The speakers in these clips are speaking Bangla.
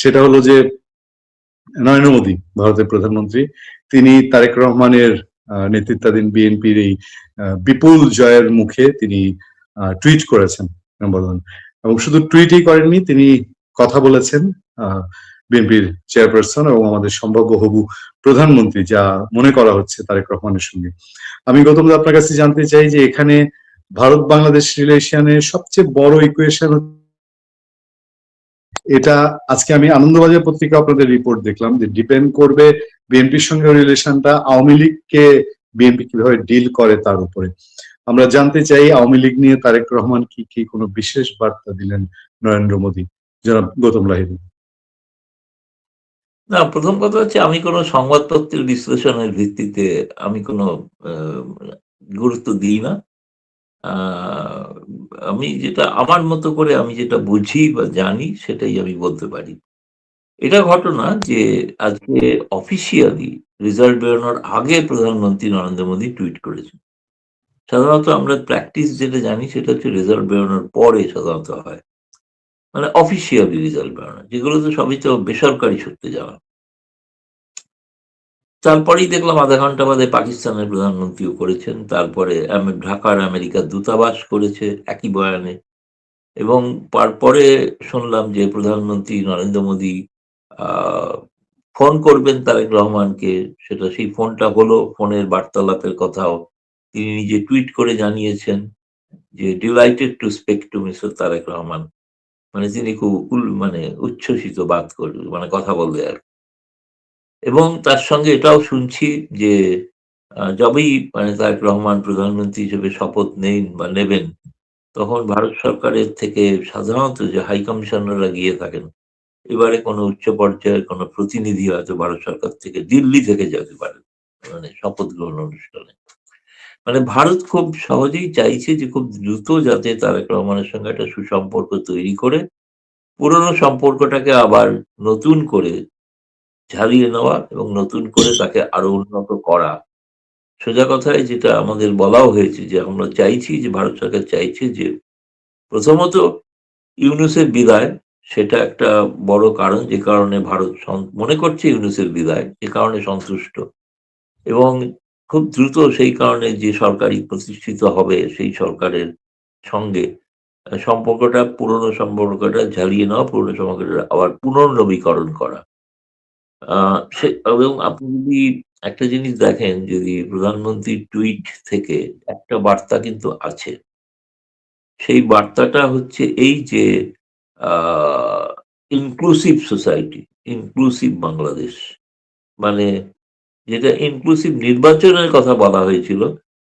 সেটা হলো যে নরেন্দ্র মোদী, ভারতের প্রধানমন্ত্রী, তিনি তারেক রহমানের নেতৃত্বাধীন বিএনপির এই বিপুল জয়ের মুখে তিনি টুইট করেছেন ওয়ান এবং শুধু টুইটই করেননি, তিনি কথা বলেছেন বিএনপির চেয়ারপারসন এবং আমাদের সম্ভাব্য হবু প্রধানমন্ত্রী, যা মনে করা হচ্ছে তারেক রহমানের সঙ্গে। আমি গৌতম আপনার কাছে জানতে চাই যে এখানে ভারত বাংলাদেশ রিলেশনের সবচেয়ে বড় ইকুয়েশন এটা আজকে আমি আনন্দবাজার পত্রিকা আপনাদের রিপোর্ট দেখলাম যে ডিপেন্ড করবে বিএনপির সঙ্গে রিলেশনটা আওয়ামী লীগকে বিএনপি কীভাবে ডিল করে তার উপরে। আমরা জানতে চাই আওয়ামী লীগ নিয়ে তারেক রহমান কি কি কোনো বিশেষ বার্তা দিলেন নরেন্দ্র মোদী? জনাব গৌতম লাহিড়ী না, প্রথম কথা হচ্ছে আমি কোনো সংবাদপত্রের বিশ্লেষণের ভিত্তিতে আমি কোনো গুরুত্ব দিই না। আমি যেটা আমার মতো করে আমি যেটা বুঝি বা জানি, সেটাই আমি বলতে পারি। এটা ঘটনা যে আজকে অফিসিয়ালি রেজাল্ট বেরোনোর আগে প্রধানমন্ত্রী নরেন্দ্র মোদী টুইট করেছেন। সাধারণত আমরা প্র্যাকটিস যেটা জানি, সেটা হচ্ছে রেজাল্ট বেরোনোর পরে সাধারণত হয়। মানে অফিসিয়ালি রেজাল্ট বেরোনো যেগুলো তো সবই তো বেসরকারি সূত্রে যাওয়া তারপরেই দেখলাম আধা ঘণ্টা বাদে পাকিস্তানের প্রধানমন্ত্রীও করেছেন, তারপরে ঢাকার আমেরিকার দূতাবাস করেছে একই বয়ানে এবং তারপরে শুনলাম যে প্রধানমন্ত্রী নরেন্দ্র মোদী ফোন করবেন তারেক রহমানকে, সেটা সেই ফোনটা হলো, ফোনের বার্তালাপের কথাও তিনি নিজে টুইট করে জানিয়েছেন যে delighted to speak to mister Tarique Rahman মানে তিনি খুব মানে উচ্ছ্বসিত বাদ করবে মানে কথা বলবে আর কি। এবং তার সঙ্গে এটাও শুনছি যে যবেই মানে তারেক রহমান প্রধানমন্ত্রী হিসেবে শপথ নেন বা নেবেন, তখন ভারত সরকারের থেকে সাধারণত যে হাই কমিশনাররা গিয়ে থাকেন, এবারে কোনো উচ্চ পর্যায়ের কোনো প্রতিনিধি হয়তো ভারত সরকার থেকে দিল্লি থেকে যেতে পারে মানে শপথ গ্রহণ অনুষ্ঠানে। মানে ভারত খুব সহজেই চাইছে যে খুব দ্রুত যাতে তারেক রহমানের সঙ্গে একটা সুসম্পর্ক তৈরি করে, পুরনো সম্পর্কটাকে আবার নতুন করে ঝালিয়ে নেওয়া এবং নতুন করে তাকে আরও উন্নত করা। সোজা কথায় যেটা আমাদের বলাও হয়েছে যে, আমরা চাইছি যে, ভারত সরকার চাইছে যে, প্রথমত ইউনুসের বিদায় সেটা একটা বড় কারণ, যে কারণে ভারত মনে করছে ইউনুসের বিদায়, যে কারণে সন্তুষ্ট। এবং খুব দ্রুত সেই কারণে যে সরকারি প্রতিষ্ঠিত হবে সেই সরকারের সঙ্গে, সম্পর্কটা, পুরনো সম্পর্কটা ঝালিয়ে নেওয়া, পুরনো সম্পর্কটা আবার পুনর্নবীকরণ করা। এবং আপনি যদি একটা জিনিস দেখেন, যদি প্রধানমন্ত্রী টুইট থেকে একটা বার্তা কিন্তু আছে। সেই বার্তাটা হচ্ছে এই যে ইনক্লুসিভ সোসাইটি ইনক্লুসিভ বাংলাদেশ। মানে যেটা ইনক্লুসিভ নির্বাচনের কথা বলা হয়েছিল,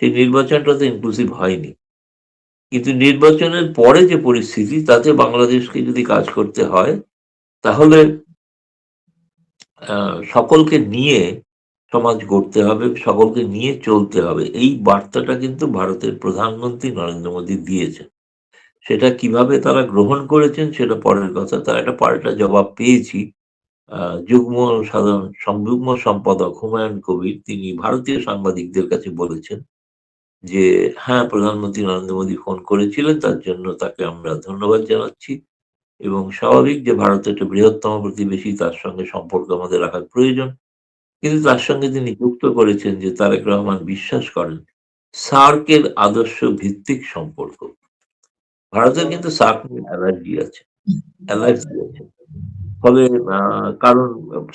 সেই নির্বাচনটা তো ইনক্লুসিভ হয়নি। কিন্তু নির্বাচনের পরে যে পরিস্থিতি, তাতে বাংলাদেশকে যদি কাজ করতে হয়, তাহলে সকলকে নিয়ে সমাজ গড়তে হবে, সকলকে নিয়ে চলতে হবে। এই বার্তাটা কিন্তু ভারতের প্রধানমন্ত্রী নরেন্দ্র মোদী দিয়েছেন। সেটা কীভাবে তারা গ্রহণ করেছেন সেটা পরের কথা। তার একটা পাল্টা জবাব পেয়েছি। যুগ্ম সাধারণ সম- যুগ্ম সম্পাদক হুমায়ুন কবির, তিনি ভারতীয় সাংবাদিকদের কাছে বলেছেন যে হ্যাঁ প্রধানমন্ত্রী নরেন্দ্র মোদী ফোন করেছিলেন, তার জন্য তাকে আমরা ধন্যবাদ জানাচ্ছি। এবং স্বাভাবিক যে ভারত একটা বৃহত্তম প্রতিবেশী, তার সঙ্গে সম্পর্ক আমাদের রাখার প্রয়োজন। কিন্তু তার সঙ্গে তিনি যুক্ত করেছেন যে তারেক রহমান বিশ্বাস করেন, সার্কের আদর্শ ভিত্তিক সম্পর্ক। ভারতের কিন্তু সার্ক নিয়ে অ্যালার্জি আছে। অ্যালার্জি আছে। ফলে কারণ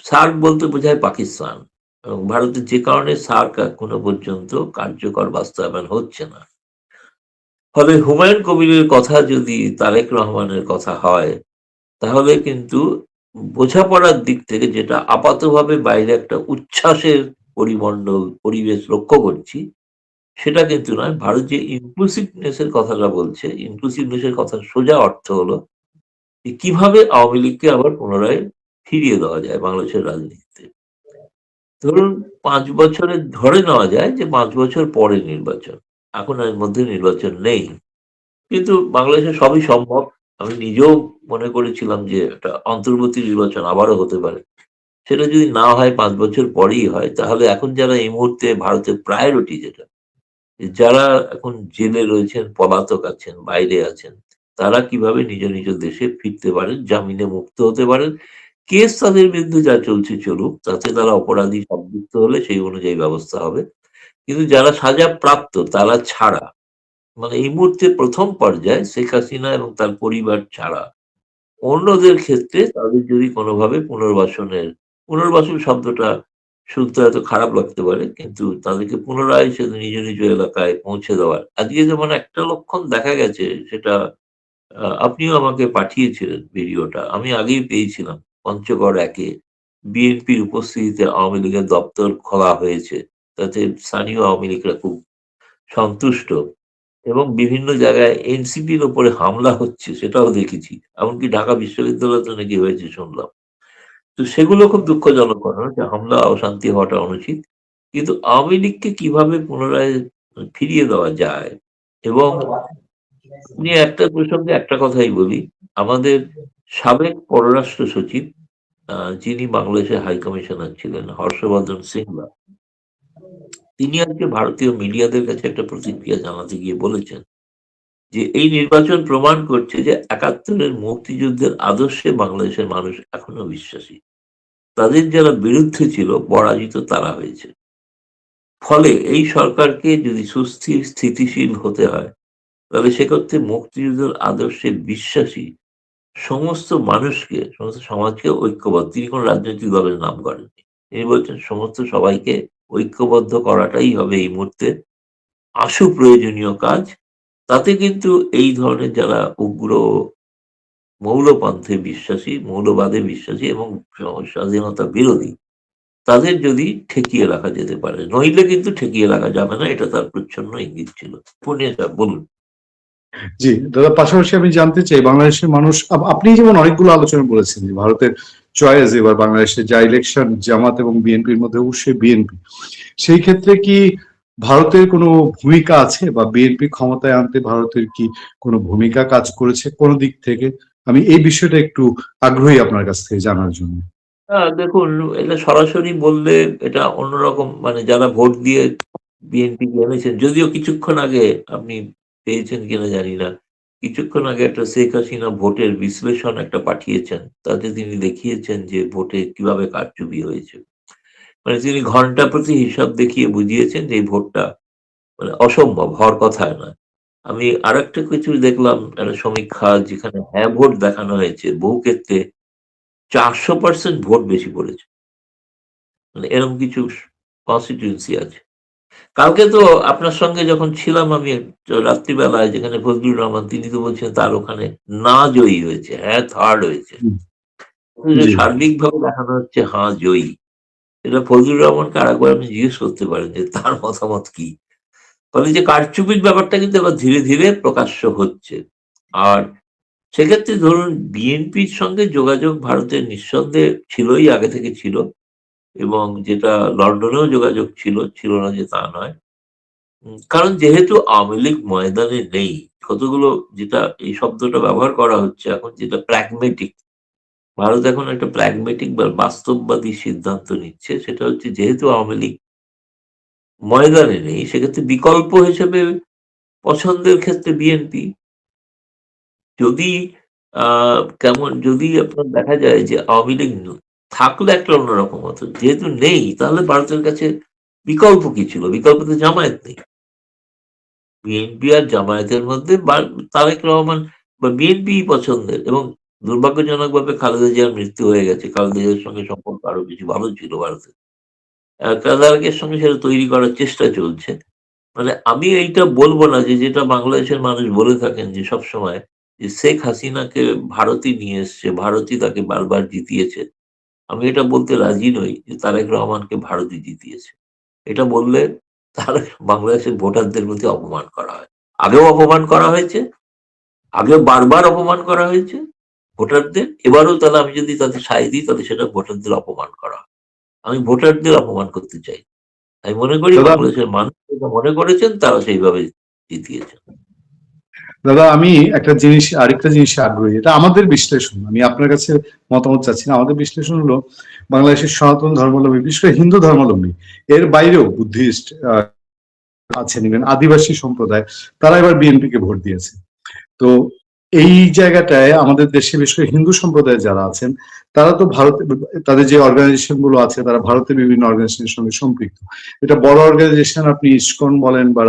সার্ক বলতে বোঝায় পাকিস্তান। এবং ভারতের যে কারণে সার্ক এখনও পর্যন্ত কার্যকর বাস্তবায়ন হচ্ছে না। ফলে হুমায়ুন কবিরের কথা যদি তারেক রহমানের কথা হয়, তাহলে কিন্তু বোঝাপড়ার দিক থেকে যেটা আপাতভাবে বাইরে একটা উচ্ছ্বাসের পরিমণ্ডল, পরিবেশ লক্ষ্য করছি, সেটা কিন্তু নয়। ভারত যে ইনক্লুসিভনেস এর কথাটা বলছে ইনক্লুসিভনেস এর কথার সোজা অর্থ হলো যে কীভাবে আওয়ামী লীগকে আবার পুনরায় ফিরিয়ে দেওয়া যায় বাংলাদেশের রাজনীতিতে। ধরুন, পাঁচ বছরের ধরে নেওয়া যায় যে পাঁচ বছর পরে নির্বাচন। এখন এর মধ্যে নির্বাচন নেই। কিন্তু বাংলাদেশে সবই সম্ভব। আমি নিজেও মনে করেছিলাম যে একটা অন্তর্বর্তী নির্বাচন আবারও হতে পারে। সেটা যদি না হয় পাঁচ বছর পরেই হয়, তাহলে এখন যারা এই মুহূর্তে ভারতের প্রায়োরিটি যেটা, যারা এখন জেলে রয়েছেন, পলাতক আছেন, বাইরে আছেন, তারা কীভাবে নিজ নিজ দেশে ফিরতে পারেন, জামিনে মুক্ত হতে পারেন, কেস তাদের বিরুদ্ধে যা চলছে চলুক, তাতে তারা অপরাধী সাব্যস্ত হলে সেই অনুযায়ী ব্যবস্থা হবে। কিন্তু যারা সাজা প্রাপ্ত তারা ছাড়া। মানে এই মুহূর্তে প্রথম পর্যায়ে শেখ হাসিনা এবং তার পরিবার ছাড়া। অন্যদের ক্ষেত্রে তাদের যদি কোনোভাবে পুনর্বাসনের, পুনর্বাসন শব্দটা শুনতে হয়তো খারাপ লাগতে পারে, কিন্তু তাদেরকে পুনরায় সে নিজ নিজ এলাকায় পৌঁছে দেওয়ার। আজকে যেমন একটা লক্ষণ দেখা গেছে, সেটা আপনিও আমাকে পাঠিয়েছিলেন ভিডিওটা। আমি আগেই পেয়েছিলাম। পঞ্চগড় একে বিএনপির উপস্থিতিতে আওয়ামী লীগের দপ্তর খোলা হয়েছে। তাতে স্থানীয় আওয়ামী লীগরা খুব সন্তুষ্ট। এবং বিভিন্ন জায়গায় এনসিপির ওপরে হামলা হচ্ছে সেটাও দেখেছি। এমনকি ঢাকা বিশ্ববিদ্যালয়তে নাকি হয়েছে শুনলাম। তো সেগুলো খুব দুঃখজনক ঘটনা যে হামলা অশান্তি হওয়াটা অনুচিত। কিন্তু আওয়ামী লীগকে কীভাবে পুনরায় ফিরিয়ে দেওয়া যায় এবং নিয়ে একটা প্রসঙ্গে একটা কথাই বলি। আমাদের সাবেক পররাষ্ট্র সচিব যিনি বাংলাদেশের হাই কমিশনার ছিলেন, হর্ষবর্ধন সিংলা তিনি আজকে ভারতীয় মিডিয়াদের কাছে একটা প্রতিক্রিয়া জানাতে গিয়ে বলেছেন যে এই নির্বাচন প্রমাণ করছে যে একাত্তরের মুক্তিযুদ্ধের আদর্শে বাংলাদেশের মানুষ এখনও বিশ্বাসী। তাদের যারা বিরুদ্ধে ছিল, পরাজিত তারা হয়েছে। ফলে এই সরকারকে যদি সুস্থির, স্থিতিশীল হতে হয়, তাহলে সেক্ষেত্রে মুক্তিযুদ্ধের আদর্শে বিশ্বাসী সমস্ত মানুষকে, সমস্ত সমাজকে ঐক্যবদ্ধ। তিনি কোন রাজনৈতিক দলের নাম করেননি। তিনি বলছেন, সমস্ত সবাইকে ঐক্যবদ্ধ করাটাই হবে এই মুহূর্তে আশু প্রয়োজনীয় কাজ। তাতে কিন্তু এই ধরনের যারা উগ্র মৌলপন্থে বিশ্বাসী, মৌলবাদে বিশ্বাসী এবং স্বাধীনতা বিরোধী, তাদের যদি ঠেকিয়ে রাখা যেতে পারে, নইলে কিন্তু ঠেকিয়ে রাখা যাবে না, এটা তার প্রচ্ছন্ন ইঙ্গিত ছিল। বলুন। জি, দাদা, পাশাপাশি আমি জানতে চাই, বাংলাদেশের মানুষ আপনি যেমন অনেকগুলো আলোচনা বলেছেন যে ভারতের চয়েস এবার বাংলাদেশে যা ইলেকশন জামাত এবং বিএনপির মধ্যে অবশ্যই বিএনপি সেই ক্ষেত্রে কি ভারতের কোনো ভূমিকা আছে বা বিএনপি ক্ষমতায় আনতে ভারতের কি কোনো ভূমিকা কাজ করেছে কোন দিক থেকে? আমি এই বিষয়টা একটু আগ্রহী আপনার কাছ থেকে জানার জন্য। দেখুন, এটা সরাসরি বললে এটা অন্যরকম মানে যারা ভোট দিয়ে বিএনপি এনেছেন যদিও কিছুক্ষণ আগে আপনি পেয়েছেন কিনা জানি না। কিছুক্ষণ আগে একটা শেখ হাসিনা ভোটের বিশ্লেষণ একটা পাঠিয়েছেন। তাতে তিনি দেখিয়েছেন যে ভোটে কীভাবে কারচুপি হয়েছে। মানে তিনি ঘণ্টা প্রতি হিসাব দেখিয়ে বুঝিয়েছেন যে এই ভোটটা মানে অসম্ভব, হওয়ার কথা না আমি আরেকটা কিছু দেখলাম, একটা সমীক্ষা যেখানে হ্যাঁ ভোট দেখানো হয়েছে, বহু ক্ষেত্রে চারশো পার্সেন্ট ভোট বেশি পড়েছে। মানে এরকম কিছু কনস্টিটিউন্সি আছে। কালকে তো আপনার সঙ্গে যখন ছিলাম আমি রাত্রিবেলায় যেখানে ফজলুর রহমান তিনি তো বলছেন তার ওখানে না জয়ী হয়েছে হ্যাঁ থার্ড হয়েছে। সার্বিকভাবে দেখানো হচ্ছে হ্যাঁ জয়ী। এটা ফজলুর রহমানকে আরেকবার আপনি জিজ্ঞেস করতে পারেন যে তার মতামত কি? ফলে যে কারচুপির ব্যাপারটা কিন্তু এবার ধীরে ধীরে প্রকাশ্য হচ্ছে। আর সেক্ষেত্রে ধরুন বিএনপির সঙ্গে যোগাযোগ ভারতের নিঃসন্দেহে ছিলই আগে থেকে ছিল। এবং যেটা লন্ডনেও যোগাযোগ ছিল ছিল না যে তা নয়। কারণ যেহেতু আওয়ামী লীগ ময়দানে নেই কতগুলো যেটা এই শব্দটা ব্যবহার করা হচ্ছে, এখন যেটা প্র্যাগমেটিক ভারত এখন একটা প্র্যাগমেটিক বা বাস্তববাদী সিদ্ধান্ত নিচ্ছে, সেটা হচ্ছে যেহেতু আওয়ামী লীগ ময়দানে নেই, সেক্ষেত্রে বিকল্প হিসেবে পছন্দের ক্ষেত্রে বিএনপি যদি কেমন, যদি আপনার দেখা যায় যে আওয়ামী লীগ থাকলে একটা অন্যরকম হতো। যেহেতু নেই, তাহলে ভারতের কাছে বিকল্প কি ছিল? বিকল্প তো জামায়াত নেই। বিএনপি আর জামায়াতের মধ্যে তারেক রহমান বা বিএনপি পছন্দের এবং দুর্ভাগ্যজনকভাবে খালেদা জিয়ার মৃত্যু হয়ে গেছে। খালেদা জিয়ার সঙ্গে সম্পর্ক আরও বেশি ভালো ছিল ভারতের। তারেকের সঙ্গে সেটা তৈরি করার চেষ্টা চলছে। মানে আমি এইটা বলব না যে, যেটা বাংলাদেশের মানুষ বলে থাকেন যে সবসময় যে শেখ হাসিনাকে ভারতই নিয়ে এসছে, ভারতই তাকে বারবার জিতিয়েছে। আমি এটা বলতে রাজি নই যে তারেক রহমানকে ভারতই জিতিয়েছে। এটা বললে তার বাংলাদেশের ভোটারদের প্রতি অপমান করা হয়। আগেও অপমান করা হয়েছে আগেও বারবার অপমান করা হয়েছে ভোটারদের। এবারও তাহলে আমি যদি তাদের সায় দিই তাহলে সেটা ভোটারদের অপমান করা আমি ভোটারদের অপমান করতে চাই। আমি মনে করি বাংলাদেশের মানুষ যেটা মনে করেছেন তারা সেইভাবে জিতিয়েছেন। দাদা, আমি একটা জিনিস, আরেকটা জিনিসে আগ্রহী। এটা আমাদের বিশ্লেষণ। আমি আপনার কাছে মতামত চাচ্ছি না। আমাদের বিশ্লেষণ হলো বাংলাদেশের সনাতন ধর্মাবলম্বী, বিশেষ করে হিন্দু ধর্মাবলম্বী, এর বাইরেও বুদ্ধিস্ট আছেন ইভেন আদিবাসী সম্প্রদায়, তারা এবার বিএনপি কে ভোট দিয়েছে। তো এই জায়গাটায় আমাদের দেশে, বিশেষ করে হিন্দু সম্প্রদায়ের যারা আছেন, তারা তো ভারতে, তাদের যে অর্গানাইজেশনগুলো আছে, তারা ভারতের বিভিন্ন অর্গানাইজেশনের সঙ্গে সম্পৃক্ত। এটা বড় অর্গানাইজেশন আপনি ইস্কন বলেন বা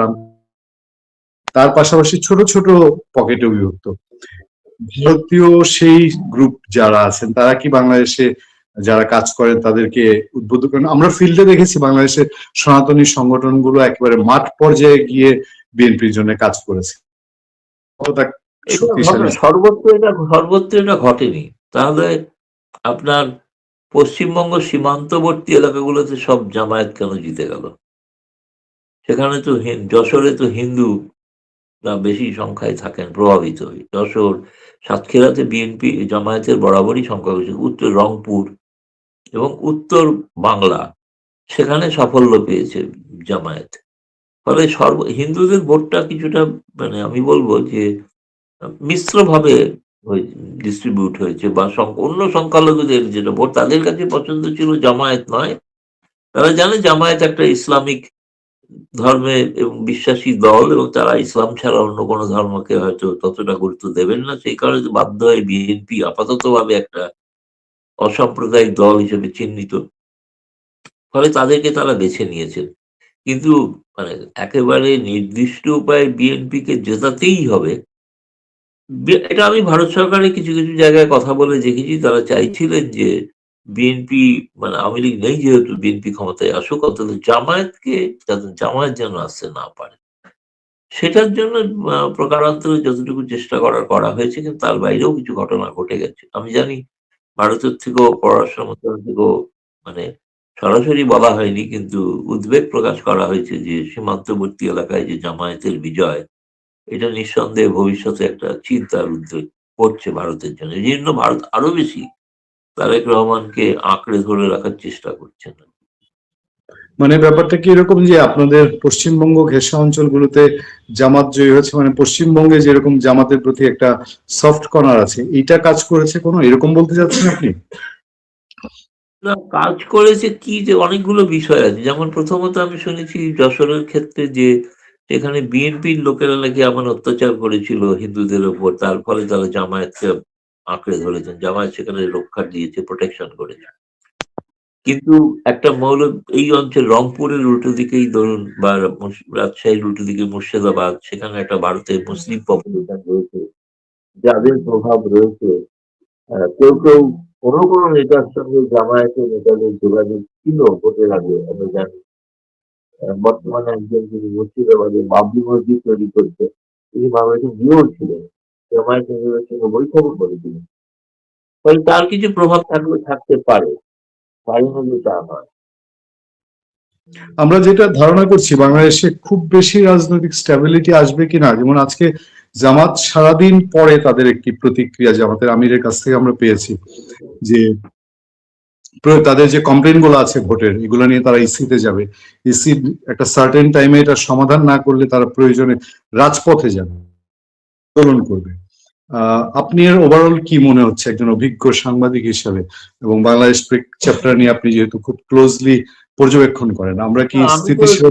তার পাশাপাশি ছোট ছোট পকেটে বিভক্ত ভারতীয় সেই গ্রুপ যারা আছেন তারা কি বাংলাদেশে যারা কাজ করেন তাদেরকে উদ্বুদ্ধ করেন? আমরা ফিল্ডে দেখেছি বাংলাদেশের সনাতনী সংগঠনগুলো একেবারে মাঠ পর্যায়ে গিয়ে বিএনপির জন্য কাজ করেছে। সর্বত্র এটা সর্বত্র এটা ঘটেনি। তাহলে আপনার পশ্চিমবঙ্গ সীমান্তবর্তী এলাকাগুলোতে সব জামায়াত কেন জিতে গেল? সেখানে তো যশোরে তো হিন্দু বেশি সংখ্যায় থাকেন প্রভাবিত যশোর, সাতক্ষীরাতে বিএনপি জামায়াতের বরাবরই সংখ্যা বেশি, উত্তর রংপুর এবং উত্তর বাংলা সেখানে সাফল্য পেয়েছে জামায়াত। ফলে সর্ব, হিন্দুদের ভোটটা কিছুটা মানে আমি বলব যে, মিশ্রভাবে ডিস্ট্রিবিউট হয়েছে বা অন্য সংখ্যালঘুদের যেটা ভোট তাদের কাছে পছন্দ ছিল জামায়াত নয়। তারা জানে জামায়াত একটা ইসলামিক ধর্মে এবং বিশ্বাসী দল এবং তারা ইসলাম ছাড়া অন্য কোনো ধর্মকে হয়তো ততটা গুরুত্ব দেবেন না। সেই কারণে বাধ্য হয় বিএনপি আপাতত ভাবে একটা অসাম্প্রদায়িক দল হিসেবে চিহ্নিত। ফলে তাদেরকে তারা বেছে নিয়েছেন। কিন্তু মানে একেবারে নির্দিষ্ট উপায়ে বিএনপি কে জেতাতেই হবে। এটা আমি ভারত সরকারের কিছু কিছু জায়গায় কথা বলে দেখেছি। তারা চাইছিলেন যে বিএনপি মানে আওয়ামী লীগ নেই যেহেতু বিএনপি ক্ষমতায় আসুক, অন্তত জামায়াতকে যাতে জামায়াত যেন আসতে না পারে। সেটার জন্য প্রকারান্তরে যতটুকু চেষ্টা করার, করা হয়েছে, কিন্তু তার বাইরেও কিছু ঘটনা ঘটে গেছে। আমি জানি ভারতের থেকেও, পররাষ্ট্র মন্ত্রণালয় থেকেও মানে সরাসরি বলা হয়নি, কিন্তু উদ্বেগ প্রকাশ করা হয়েছে যে সীমান্তবর্তী এলাকায় যে জামায়াতের বিজয়, এটা নিঃসন্দেহে ভবিষ্যতে একটা চিন্তার উদ্বেগ করছে ভারতের জন্য। এই জন্য ভারত আরও বেশি তারেক রহমানকে আঁকড়ে ধরে রাখার চেষ্টা করছে না মানে ব্যাপারটা কি এরকম যে আপনাদের পশ্চিমবঙ্গ ঘেঁষা অঞ্চলগুলোতে জামাত জয়ী হয়েছে? মানে পশ্চিমবঙ্গে যেরকম জামাতের প্রতি একটা সফট কর্নার আছে এটা কাজ করেছে কোনো? এরকম বলতে চাচ্ছেন আপনি? না কাজ করেছে কি যে অনেকগুলো বিষয় আছে। যেমন প্রথমত আমি শুনেছি যশোরের ক্ষেত্রে যে এখানে বিএনপির লোকেরা নাকি আমার অত্যাচার করেছিল হিন্দুদের উপর তার ফলে তারা জামায়াতকে আঁকড়ে ধরেছেন জামায়াত সেখানে রক্ষা দিয়েছে প্রোটেকশন করেছে। কিন্তু একটা মৌল এই অঞ্চল রংপুরের উল্টো দিকেই ধরুন বা রাজশাহীর উল্টো দিকে মুর্শিদাবাদ, সেখানে একটা ভারতের মুসলিম পপুলেশন রয়েছে, যাদের প্রভাব রয়েছে কেউ কেউ কোনো কোনো নেতার সঙ্গে জামায়াতের নেতাদের যোগাযোগ ছিল ভোটের আগে আমরা জানি। বর্তমানে একজন যিনি মুর্শিদাবাদে বাবরি মসজিদ তৈরি করছে তিনি বাংলাদেশে গিয়েও ছিলেন। বৈঠকও করেছিলেন। ফলে তার কিছু প্রভাব থাকলে থাকতে পারে। আমরা যেটা ধারণা করছি, বাংলাদেশে খুব বেশি রাজনৈতিক স্ট্যাবিলিটি আসবে কিনা, যেমন আজকে জামাত সারাদিন পরে তাদের একটি প্রতিক্রিয়া জামাতের আমিরের কাছ থেকে আমরা পেয়েছি, যে তাদের যে কমপ্লেনগুলো আছে ভোটের, এগুলো নিয়ে তারা ইসিতে যাবে। ইসি একটা সার্টেন টাইমে এটা সমাধান না করলে তারা প্রয়োজনে রাজপথে যাবে। আন্দোলন করবে। আহ, আপনি এর ওভারঅল কি মনে হচ্ছে একজন অভিজ্ঞ সাংবাদিক হিসাবে? এবং বাংলাদেশ চ্যাপ্টার নিয়ে আপনি যেহেতু খুব ক্লোজলি পর্যবেক্ষণ করেন আমরা কি স্থিতিশীল?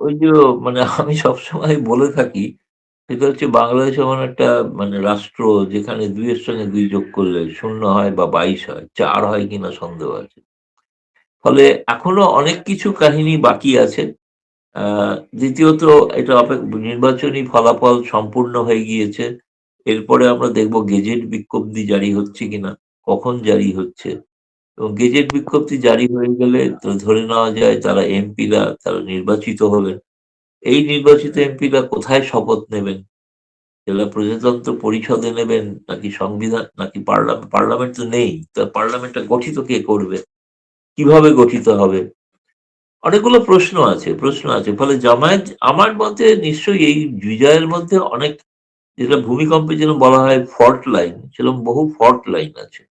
ওই যে মানে আমি সবসময় বলে থাকি সেটা হচ্ছে বাংলাদেশ এমন একটা মানে রাষ্ট্র যেখানে দুইয়ের সঙ্গে দুই যোগ করলে শূন্য হয় বা বাইশ হয় চার হয় কিনা সন্দেহ আছে। ফলে এখনও অনেক কিছু কাহিনী বাকি আছে। দ্বিতীয়ত, এটা নির্বাচনী ফলাফল সম্পূর্ণ হয়ে গিয়েছে। এরপরে আমরা দেখব গেজেট বিজ্ঞপ্তি জারি হচ্ছে কিনা, কখন জারি হচ্ছে। এবং গেজেট বিজ্ঞপ্তি জারি হয়ে গেলে ধরে নেওয়া যায় তারা এমপিরা, তারা নির্বাচিত হবেন। এই নির্বাচিত এমপিরা কোথায় শপথ নেবেন? জেলা প্রজাতন্ত্র পরিষদে নেবেন নাকি সংবিধান, নাকি পার্লামেন্ট পার্লামেন্ট তো নেই, তা পার্লামেন্টটা গঠিত কে করবে? কীভাবে গঠিত হবে? অনেকগুলো প্রশ্ন আছে প্রশ্ন আছে। ফলে জামায়াত আমার মতে নিশ্চয়ই এই বিজয়ের মধ্যে অনেক যেটা ভূমিকম্পে যেরকম বলা হয় ফল্ট লাইন সেরকম বহু ফল্ট লাইন আছে।